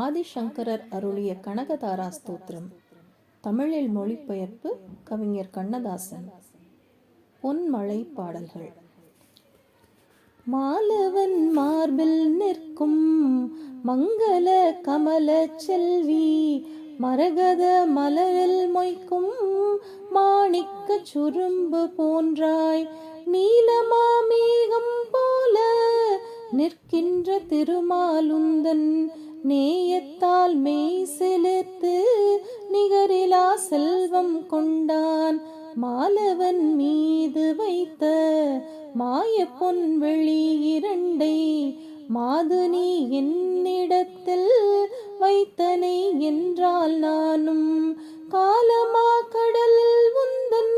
ஆதிசங்கரர் அருளிய கனகதாரா ஸ்தோத்திரம். தமிழில் மொழிபெயர்ப்பு கவிஞர் கண்ணதாசன். பொன்மழை பாடல்கள். மாலவன் மார்பில் நிற்கும் மங்கள கமல செல்வி மரகத மலரில் மொய்க்கும் மாணிக்க சுரும்பு போன்றாய் நீலமாமேகம் போல நிற்கின்ற திருமாலுந்தன் நேயத்தால் மெய் செலுத்து நிகரிலா செல்வம் கொண்டான். மாலவன் மீது வைத்த மாய பொன்வெளி இரண்டை மாதுனி என்னிடத்தில் வைத்தனை என்றால் நானும் காலமா கடலில் உந்தன்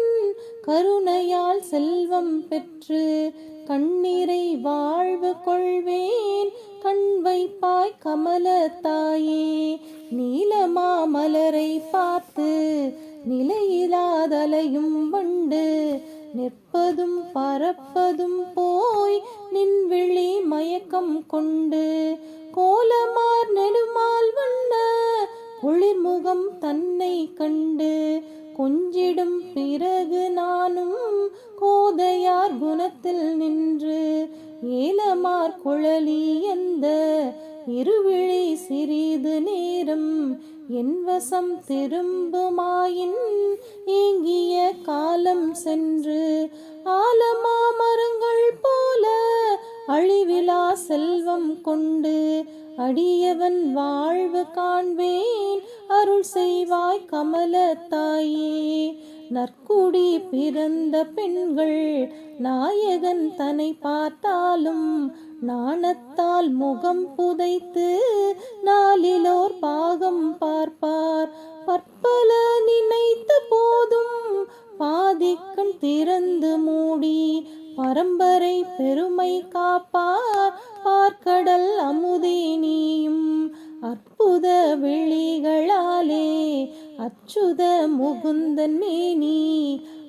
கருணையால் செல்வம் பெற்று கண்ணீரை வாழ்வு கொள்வேன். கண் வைப்பாய் கமல தாயே. நீலமா மலரை பார்த்து நிலையிலாதலையும் வண்டு. நிற்பதும் பறப்பதும் போய் நின் விழி மயக்கம் கொண்டு. கோலமார் நெடுமால் வண்ண குளிர்முகம் தன்னை கண்டு. கொஞ்சிடும் பிறகு நானும் கோதையார் குணத்தில் நின்று ஏலமார் குழலி எந்த இருவிழி சிறிது நேரம் என் வசம் திரும்புமாயின் ஏங்கிய காலம் சென்று ஆலமா மரங்கள் போல அழிவிலா செல்வம் கொண்டு அடியவன் வாழ்வு காண்பேன் அருள் செய்வாய் கமல தாயே. நற்குடி பிறந்த பெண்கள் நாயகன் தன்னை பார்த்தாலும் நாணத்தால் முகம் புதைத்து நாளிலோர் பாகம் பார்ப்பார். பற்பல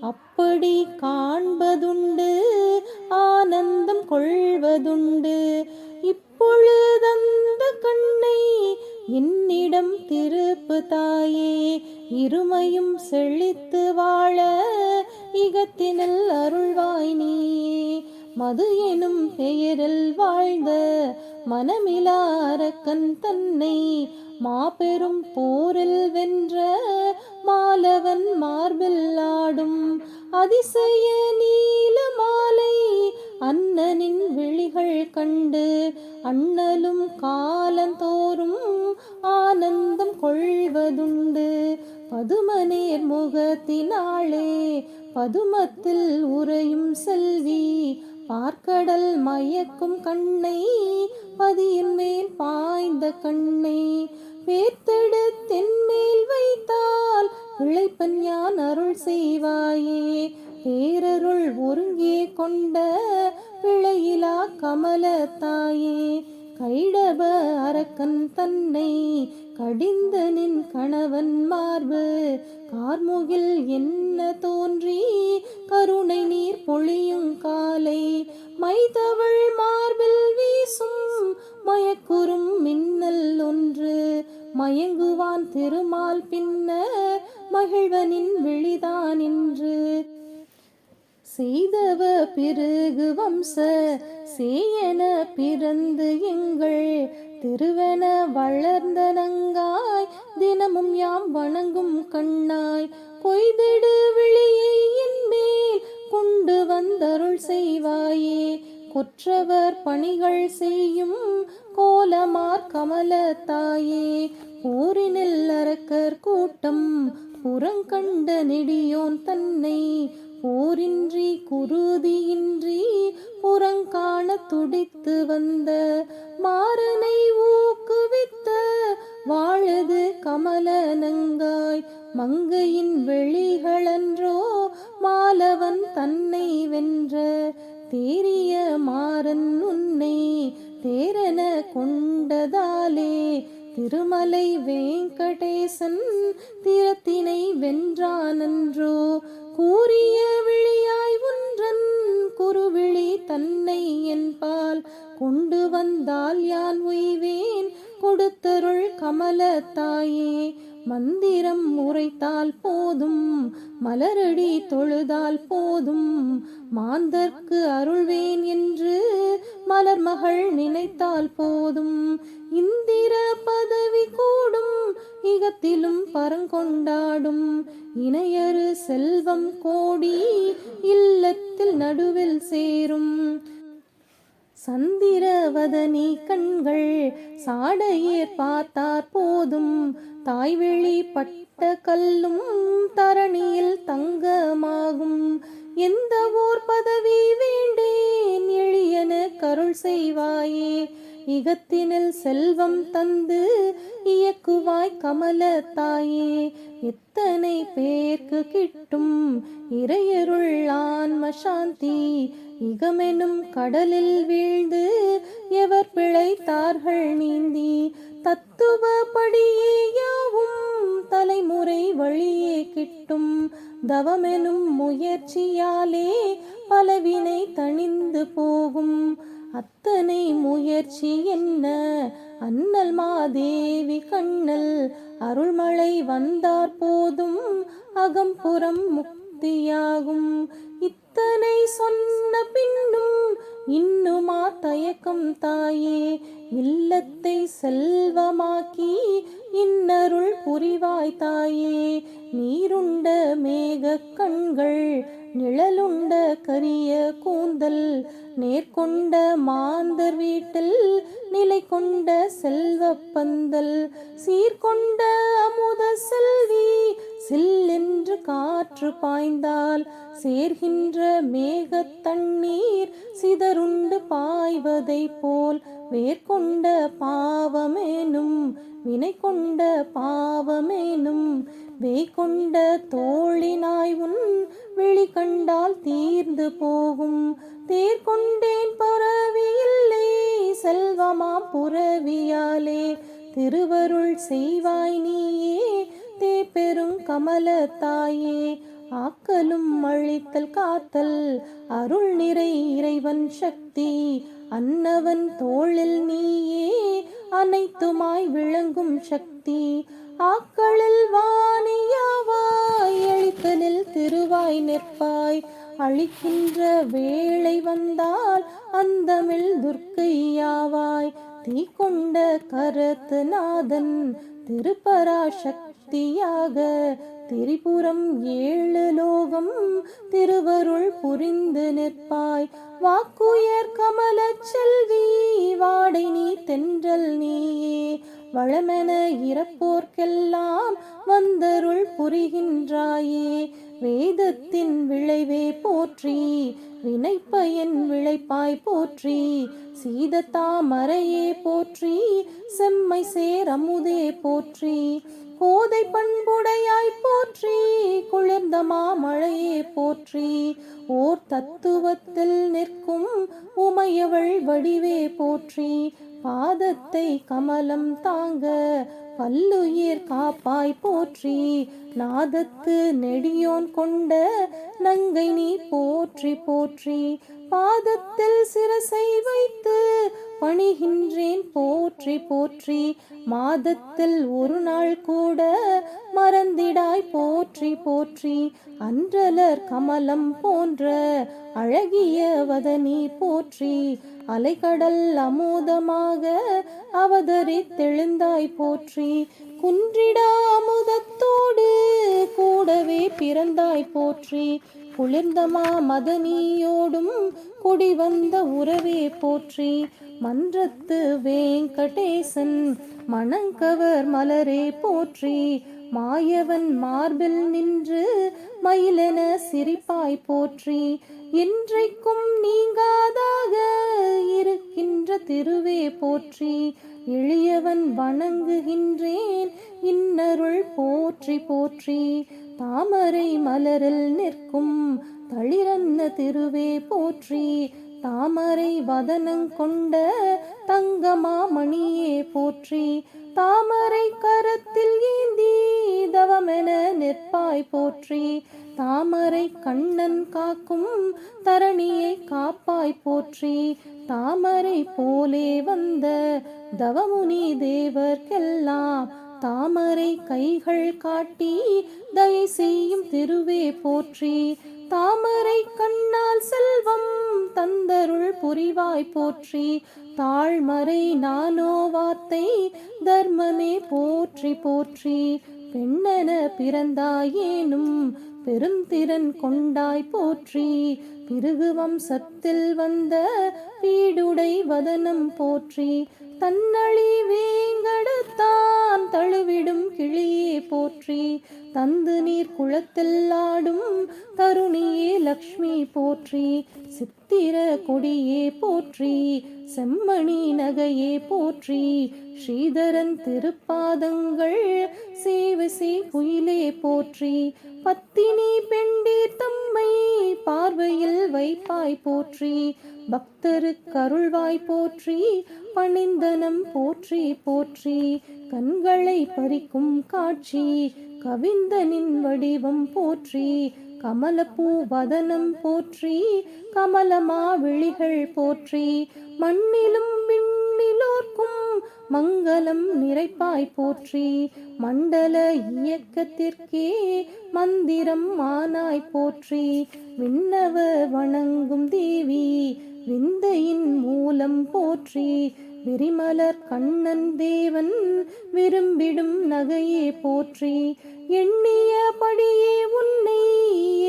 அப்படி காண்பதுண்டு ஆனந்தம் கொள்வதுண்டு. இப்பொழுதந்த கண்ணை என்னிடம் திருப்பு தாயே இருமையும் செழித்து வாழ இகத்தினில் அருள்வாய் நீயே. மது எனும் பெயரில் வாழ்ந்த மனமிலாரக்கன் தன்னை மாபெரும் போரில் வென்ற மாலவன் மார்பில் ஆடும் அதிசய நீல மாலை அண்ணனின் விழிகள் கண்டு அண்ணலும் காலந்தோறும் ஆனந்தம் கொள்வதுண்டு. பதுமனேர் முகத்தினாளே பதுமத்தில் உறையும் செல்வி பார்க்கடல் மயக்கும் கண்ணை பதியின் மேல் பாய்ந்த கண்ணை பேர்த்தெடுத்தென் தென்மேல் வைத்தால் இழைப்பன் யான் அருள் செய்வாயே? பேரருள் ஒருங்கே கொண்ட பிழையிலா கமல தாயே? கைடப அரக்கன் தன்னை கடிந்த நின் கணவன் மார்பு கார்முகில் என்ன தோன்றி பிறகு வம்ச சேயன பிறந்து எங்கள் திருவென வளர்ந்த நங்காய் தினமும் யாம் வணங்கும் கண்ணாய் பொய்திடு விழியை என் மேல் கொண்டு வந்தருள் செய்வாயே. குற்றவர் பணிகள் செய்யும் கோலமார் கமல தாயே. போரினில் அரக்கர் கூட்டம் புறங்கண்ட நெடியோன் தன்னை போரின்றி குருதியின்றி புறங்காண துடித்து வந்த மாறனை ஊக்குவித்த வாழது கமலனங்காய் மங்கையின் வெளிகளன்றோ மாலவன் தன்னை வென்ற தேரிய மாறன் உன்னை தேரன கொண்டதாலே திருமலை வேங்கடேசன் திறத்தினை வென்றானன்றோ கூறிய விழியாய் ஒன்றன் குருவிழி தன்னை என்பால் கொண்டு வந்தால் யான் உய்வேன்? கொடுத்தருள் கமல தாயே மந்திரம் உரைத்தால் போதும் மலரடி தொழுதால் போதும் மாந்தர்க்கு அருள்வேன் என்று மலர்மகள் நினைத்தால் போதும். இந்திர பதவி கூடும் இகத்திலும் பரங்கொண்டாடும் இணையரு செல்வம் கோடி இல்லத்தில் நடுவில் சேரும். சந்திரவதனி கண்கள் சாடையேர் பார்த்தார் போதும். தாய்வெளி பட்ட கல்லும் தரணியில் தங்கமாகும். எந்த ஓர் பதவி வேண்டேன்? எளியன கருள் செய்வாயே. இகத்தினில் செல்வம் தந்து இயக்குவாய் கமல தாயே. எத்தனை பேர்க்கு கிட்டும் இறையருள் ஆன்ம சாந்தி. இகமெனும் கடலில் வீழ்ந்து எவர் பிழைத்தார்கள் நீந்தி. தத்துவப்படியே யாவும் தலைமுறை வழியே கிட்டும். தவமெனும் முயற்சியாலே பலவினை தணிந்து போகும். அத்தனை முயற்சி என்ன? அண்ணல் மாதேவி கண்ணல் அருள்மழை வந்தார் போதும் அகம்புறம் முக்தியாகும். இத்தனை சொன்ன பின்னும் இன்னுமா தயக்கம் தாயே? இல்லத்தை செல்வமாக்கி இன்னருள் புரிவாய் தாயே? நீருண்ட மேக கண்கள் நிழலுண்ட கரிய கூந்தல் நேர்கொண்ட மாந்தர் வீட்டில் நிலை கொண்ட செல்வப் பந்தல் சீர்கொண்ட அமுத செல்வி சில்லென்று காற்று பாய்ந்தால் சேர்கின்ற மேகத் தண்ணீர் சிதறுண்டு பாய்வதைப் போல் வேர்கொண்ட பாவமேனும் வினை கொண்ட பாவமேனும் வேய்கொண்ட தோழினாய் உன் விழி கண்டால் தீர்ந்து போகும் தேர்கொண்டேன் கொண்டேன் செல்வமா புறவியாலே திருவருள் செய்வாய் நீயே தே பெரும் கமல தாயே ஆக்கலும் அழித்தல் காத்தல் அருள் நிறை இறைவன் சக்தி. அன்னவன் தோளில் நீயே அனைத்துமாய் விளங்கும் சக்தி. ஆக்களில் வாணியாவாய் அழித்தலில் திருவாய் நிற்பாய். அழிக்கின்ற வேளை வந்தால் அந்தமில் துர்க்கையாவாய். தீ கொண்ட கரத்து நாதன் திருப்பராசக்தியாக திரிபுரம் ஏழு லோகம் திருவருள் புரிந்து நிற்பாய். வாக்குயர் கமல செல்வி வாடை நீ தென்றல் நீயே. வளமென இறப்போர்க்கெல்லாம் வந்தருள் புரிகின்றாயே. வேதத்தின் விளைவே போற்றி வினைப்பயன் விளைப்பாய் போற்றி சீதத்தாமரையே போற்றி செம்மை சேர் அமுதே போற்றி கோதை பண்புடையாய் போற்றி குளிர்ந்த மாமழையே போற்றி ஓர் தத்துவத்தில் நிற்கும் உமையவள் வடிவே போற்றி பாதத்தை கமலம் தாங்க பல்லுயிர் காப்பாய் போற்றி நாதத்து நெடியோன் கொண்ட நங்கை நீ போற்றி போற்றி. பாதத்தில் சிரசை வைத்து பணிகின்றேன். போற்றி போற்றி. மாதத்தில் ஒரு நாள் கூட மறந்திடாய். போற்றி போற்றி. அன்றலர் கமலம் போன்ற அழகிய வதனி போற்றி. அலைகடல் அமுதமாக அவதரித்தெழுந்தாய் போற்றி. குன்றிடா அமுதத்தோடு கூடவே பிறந்தாய். போற்றி. குளிர்ந்தமா மதனியோடும் குடி வந்த உறவே. போற்றி. மன்றத்து வேங்கடேசன் மணங்கவர் மலரே போற்றி மாயவன் மார்பில் நின்று மயிலென சிரிப்பாய் போற்றி என்றைக்கும் நீங்காதாக இருக்கின்ற திருவே போற்றி எளியவன் வணங்குகின்றேன் இன்னருள் போற்றி போற்றி தாமரை மலரில் நிற்கும் தளிரன்ன திருவே போற்றி தாமரை வதனங் கொண்ட தங்கமாமணியே போற்றி தாமரை கரத்தில் ஏந்தி தவமென நிற்பாய் போற்றி தாமரை கண்ணன் காக்கும் தரணியை காப்பாய் போற்றி தாமரை போலே வந்த தவமுனி தேவர்க்கெல்லாம் தாமரை கைகள் காட்டி தயை செய்யும் திருவே போற்றி தாமரை கண்ணால் செல்வம் தந்தருள் புரிவாய் போற்றி. தாழ்மறை நானோ வார்த்தை தர்மமே போற்றி போற்றி. பெண்ணென பிறந்தாயேனும் பெருந்திறன் கொண்டாய் போற்றி. பிருகுவம் சத்தில் வந்த வீடுடை வதனம் போற்றி. தன்னழி வேங்கடத்தான் தழுவிடும் கிளியே போற்றி. தந்து நீர் குளத்தில் ஆடும் தருணியே லக்ஷ்மி போற்றி சித்திர கொடியே போற்றி செம்மணி நகையே போற்றி ஸ்ரீதரன் திருப்பாதங்கள் சேவசி குயிலே போற்றி பத்தினி பெண்டீர் தம்மை பார்வையில் வைப்பாய் போற்றி பக்தருக்கு அருள்வாய் போற்றி பணிந்தனம் போற்றி போற்றி கண்களை பறிக்கும் காட்சி கவிந்தனின் வடிவம் போற்றி கமலப்பூ வதனம் போற்றி கமலமா விழிகள் போற்றி மண்ணிலும் விண்ணிலோர்க்கும் மங்களம் நிறைப்பாய் போற்றி மண்டல இயக்கத்திற்கே மந்திரம் மானாய் போற்றி விண்ணவ வணங்கும் தேவி விந்தையின் மூலம் போற்றி விரிமலர் கண்ணன் தேவன் விரும்பிடும் நகையே போற்றி எண்ணியபடியே உன்னை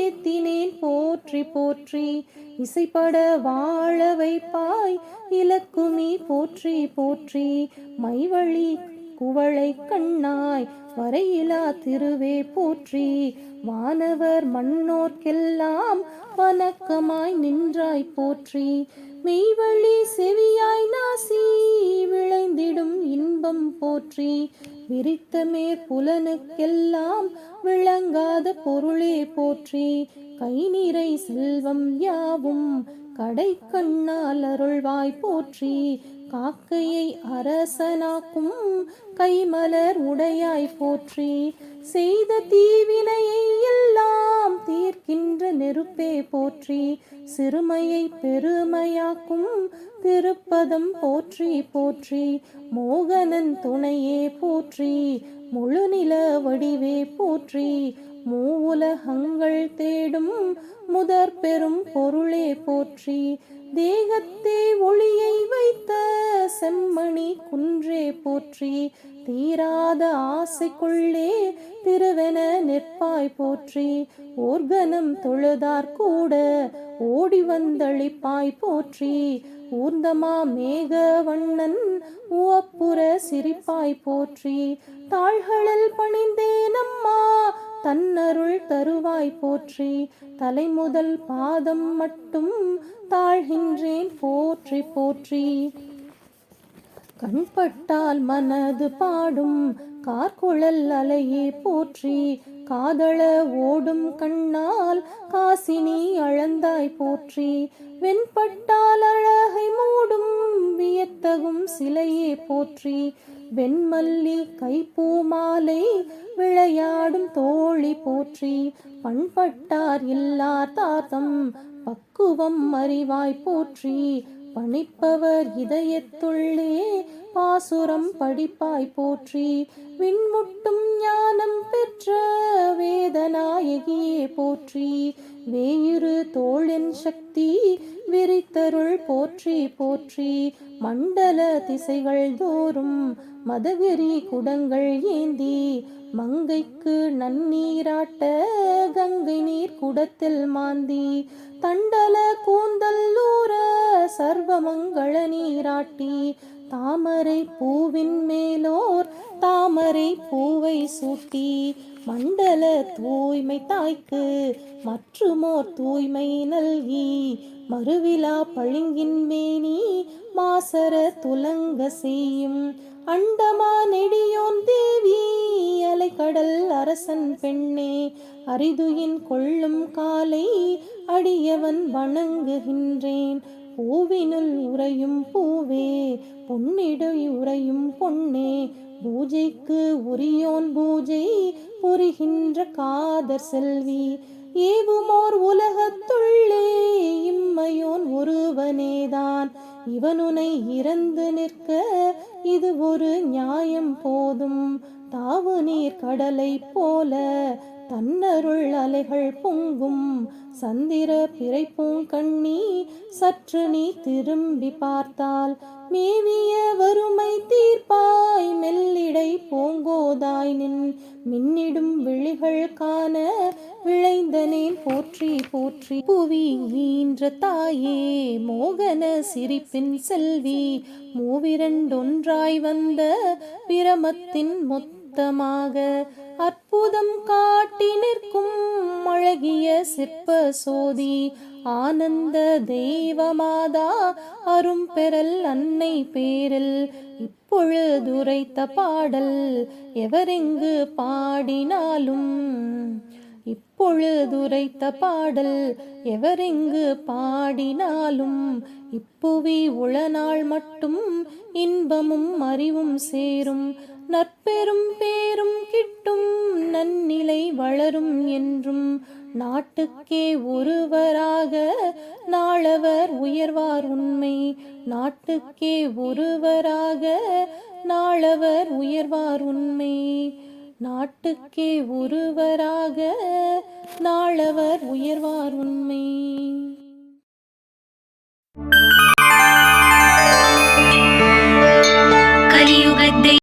ஏத்தினேன் போற்றி போற்றி. இசைப்பட வாழ வைப்பாய் இலக்குமி போற்றி போற்றி. மைவழி குவளை கண்ணாய் வரையிலா திருவே போற்றி. வானவர் மண்ணோர்க்கெல்லாம் வணக்கமாய் நின்றாய் போற்றி. மெய்வழி செவியாய் நாசி விளைந்திடும் இன்பம் போற்றி. விரித்த மேற்புலனுக்கெல்லாம் விளங்காத பொருளே போற்றி. கை நிறை செல்வம் யாவும் கடை கண்ணால் அருள்வாய் போற்றி. காக்கையை அரசனாக்கும் கைமலர் உடையாய் போற்றி செய்த தீவினையை எல்லாம் தீர்க்கின்ற நெருப்பே போற்றி சிறுமையை பெருமையாக்கும் திருப்பதம் போற்றி போற்றி மோகனன் துணையே போற்றி முழுநில வடிவே போற்றி மூவுலகங்கள் தேடும் முதற் பெரும் பொருளே போற்றி தேகத்தே ஒளியை வைத்த செம்மணி குன்றே போற்றி தீராத ஆசைக்குள்ளே திருவென நிற்பாய் போற்றி ஓர்கனம் தொழுதார் கூட ஓடி வந்தளிப்பாய் போற்றி ஊர்ந்தமா மேக வண்ணன் உவப்புற சிரிப்பாய் போற்றி தாள்களில் பணிந்தேனம்மா தன்னருள் தருவாய் போற்றி தலைமுதல் பாதம் மட்டும் தாழ்கின்றேன் போற்றி போற்றி. கண்பட்டால் மனது பாடும் கார்குழல் அலையே போற்றி. காதள ஓடும் கண்ணால் காசினி அழந்தாய் போற்றி. வெண்பட்டால் அழகை மூடும் வியத்தகும் சிலையே போற்றி. வெண்மல்லி கைப்பூ மாலை விளையாடும் தோழி போற்றி. பண்பட்டார் இல்லார் தாத்தம் பக்குவம் அறிவாய் போற்றி. பணிப்பவர் இதயத்துள்ளே பாசுரம் படிப்பாய் போற்றி. விண்முட்டும் ஞானம் பெற்ற வேதநாயகியே போற்றி வேயிறு தோளின் சக்தி விரித்தருள் போற்றி போற்றி. மண்டல திசைகள் தோறும் மதகிரி குடங்கள் ஏந்தி மங்கைக்கு நன்னீராட்ட கங்கை நீர் குடத்தில் மாந்தி. தண்டல கூந்தல்லூர சர்வமங்கள நீராட்டி தாமரை பூவின் மேலோர் தாமரை பூவை சூட்டி மண்டல தூய்மை தாய்க்கு மற்றுமோர் தூய்மை நல்கி மறுவிழா பழுங்கின் மேனி மாசர துலங்க செய்யும் அண்டமா நெடியோன் தேவி அலைக்கடல் அரசன் பெண்ணே அரிதுயின் கொள்ளும் காலை அடியவன் வணங்குகின்றேன். பூவினுள் உறையும் பூவே பொன்னிடை உறையும் பொன்னே. பூஜைக்கு உரியோன் பூஜை புரிகின்ற காதர் செல்வி ஏவுமோர் உலகத்துள்ளே இம்மையோன் ஒருவனேதான். இவனுனை இறந்து நிற்க இது ஒரு நியாயம் போதும். தாவு நீர் கடலை போல தன்னருள் அலைகள் பொங்கும். சந்திர பிறை பூங்கண்ணி சற்று நீ திரும்பி பார்த்தால் மேவிய வறுமை தீர்ப்பாய் மெல்லிடை பூங்கோதாய் நின். மின்னிடும் விழிகள் காண விளைந்தனேன். போற்றி போற்றி புவி ஈன்ற தாயே மோகன சிரிப்பின் செல்வி. மூவிரண்டொன்றாய் வந்த பிரமத்தின் மொத்த மொத்தமாக அற்புதம் காட்டி நிற்கும் அழகிய சிற்ப சோதி ஆனந்த தெய்வமாதா அரும் பெறல் அன்னை பேரில் இப்பொழுதுரைத்த பாடல் எவரெங்கு பாடினாலும் இப்பொழுதுரைத்த பாடல் எவரெங்கு பாடினாலும் இப்புவி உளநாள் மட்டும் இன்பமும் அறிவும் சேரும். நற்பெரும் பேரும் கிட்டும் நன்னிலை வளரும் என்றும் நாட்டுக்கே ஒருவராக நாளவர் உயர்வார் உண்மை. நாட்டுக்கே ஒருவராக நாளவர் உயர்வார் உண்மை. நாட்டுக்கே ஒருவராக நாளவர் உயர்வார் உண்மை. கலியுகத்தை